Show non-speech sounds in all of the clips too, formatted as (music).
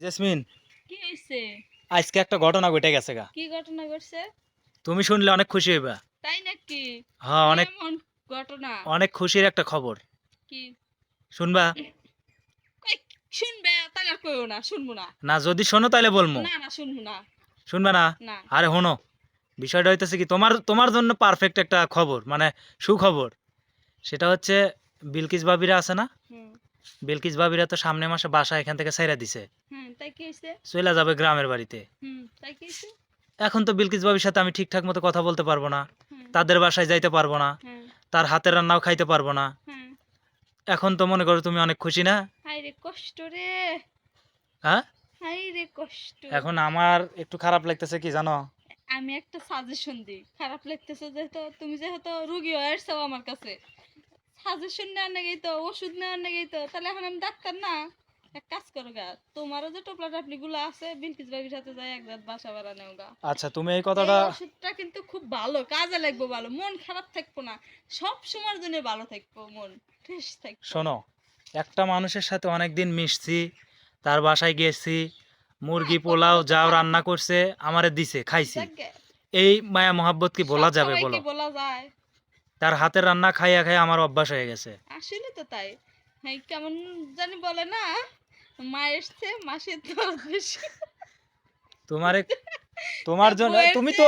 Jasmine কি হয়েছে আজকে একটা ঘটনা ঘটে গেছে গা। কি ঘটনা ঘটছে? তুমি শুনলে অনেক খুশি হইবা। তাই নাকি? হ্যাঁ অনেক ঘটনা? অনেক খুশির একটা খবর। কি? শুনবা? শুনবে তাহলে কইও না শুনব না। না যদি শোনো তাহলে বলব না না শুনব না। শুনবা না? আরে শোনো বিষয়টা হইতেছে কি তোমার তোমার জন্য পারফেক্ট একটা খবর মানে সুখবর। সেটা হচ্ছে বিলকিস বাবিরা আছে না? বিলকিস বাবিরা তো সামনে মাসে বাসা এখান থেকে ছেড়ে দিছে। তাই কি হয়েছে? চলে যাবে গ্রামের বাড়িতে। হুম তাই কি হয়েছে? এখন তো বিলকিস বাবির সাথে আমি ঠিকঠাক মতো কথা বলতে পারব না। তাদের বাসায় যাইতে পারব না। তার হাতের রান্নাও খাইতে পারব না। এখন তো মনে করো তুমি অনেক খুশি না? রে কষ্ট রে। হ্যাঁ? রে কষ্ট। এখন আমার একটু খারাপ লাগতেছে কি জানো? আমি একটা সাজেশন দিই। খারাপ লাগতেছে যেহেতু তুমি যেহেতু রুগী হয়ে আসছো আমার কাছে। সাজেশন নেওয়ার নাকি তো ওষুধ নেওয়ার নাকি তো। তাহলে এখন আমি ডাক্তার না? এক কাজ করো গা তোমারও যে টোপলা টাপলি গুলো আছে বিলকিস বাবির সাথে যাই এক রাত বাসা ভাড়া নেও গা। আচ্ছা তুমি এই কথাটা ওষুধটা কিন্তু খুব ভালো কাজে লাগবে ভালো মন খারাপ থাকব না সব সময়ের জন্য ভালো থাকব মন ফ্রেশ থাকব। শোনো একটা মানুষের সাথে অনেক দিন মিশছি তার বাসায় গেছি মুরগি পোলাও যাও রান্না করছে আমারে দিছে খাইছি। এই মায়া মোহাব্বত কি বলা যাবে বলো? বলা যায়। তার হাতের রান্না খাইয়া খাইয়া আমার অভ্যাস হয়ে গেছে। আসলে তো তাই। হ্যাঁ কেমন জানি বলে না মা এসছে মাসির তোমারে তোমার তোমার (laughs) জন্য তুমি তো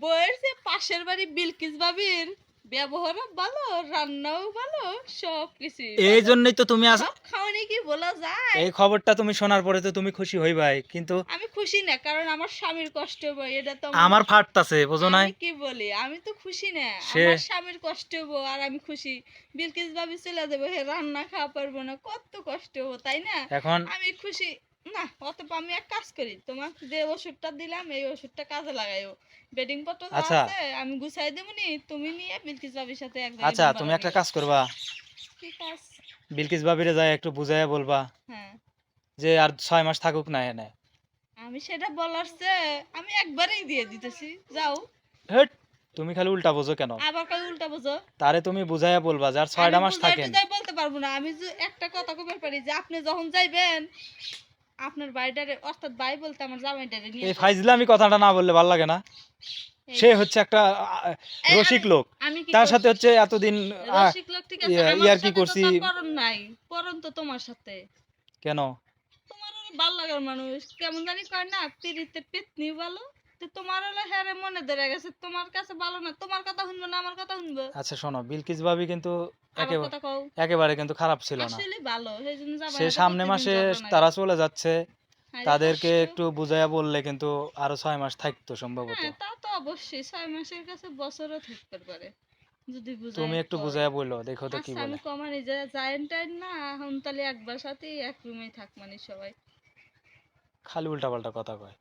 বয়সে পাশের বাড়ি বিলকিস বাবির ব্যবহারও ভালো রান্নাও ভালো সব কিছু এই জন্যই তো তুমি আস খাওয়ানি কি বলা যায়? এই খবরটা তুমি শোনার পরে তো তুমি খুশি হইবাই কিন্তু আমি খুশি না কারণ আমার স্বামীর কষ্ট হব এটা তো আমার ফাটতাছে বোঝো আমি কি বলি? আমি তো খুশি না। আমার স্বামীর কষ্ট হব আর আমি খুশি। বিলকিস বাবি চলে যাব হে রান্না খাওয়া পারব না কত কষ্ট হব তাই না? এখন আমি খুশি। না অতপ আমি এক কাজ করি তোমার যে ওষুধটা দিলাম এই ওষুধটা কাজে লাগাইও। বেডিং পত্র আচ্ছা। আছে আমি গুছাই দেবো নি তুমি নিয়ে বিলকিস বাবির সাথে এক আচ্ছা তুমি একটা কাজ করবা। কি কাজ বিলকিস বাবিরে যায় একটু বুঝাইয়া বলবা। হ্যাঁ। যে আর ছয় মাস থাকুক না এনে। আমি সেটা বলার চেয়ে আমি একবারেই দিয়ে দিতেছি যাও। হেট তুমি খালি উল্টা বোঝো কেন? আবার কাল উল্টা বোঝো। তারে তুমি বুঝাইয়া বলবা যে আর ছয়টা মাস থাকেন। বলতে পারব না আমি যে একটা কথা কবে পারি যে আপনি যখন যাইবেন আপনার বাড়িটারে অর্থাৎ ভাই বলতে আমার জামাইটারে নিয়ে এই ফাইজলামি কথাটা না বললে ভালো লাগে না। সে হচ্ছে একটা রসিক লোক। তার সাথে হচ্ছে এতদিন রসিক লোক ঠিক আছে ইয়ার কি করছি? পরন নাই। পরন তো তোমার সাথে। কেন? তোমার ভালো লাগার মানুষ। কেমন জানি কয় না পিরিতে পিতনি ভালো তোমার হলো হ্যাঁ মনে ধরে গেছে তোমার কাছে ভালো না তোমার কথা শুনব না আমার কথা শুনব। আচ্ছা শোনো বিলকিস ভাবি কিন্তু একেবারে কিন্তু খারাপ ছিল না। আসলে ভালো সেই জন্য যাবা সে সামনে মাসে তারা চলে যাচ্ছে তাদেরকে একটু বুঝাইয়া বললে কিন্তু আরও ছয় মাস থাকতো সম্ভবত। হ্যাঁ তা তো অবশ্যই ছয় মাসের কাছে বছরও থাকতে পারে যদি তুমি একটু। বুঝাইয়া বলল দেখো তো কি আচ্ছা আমি বলে কমানি যে যাইন টাইন না এখন তাহলে একবার সাথেই এক রুমেই থাক মানে সবাই। খালি উল্টা পাল্টা কথা কয়।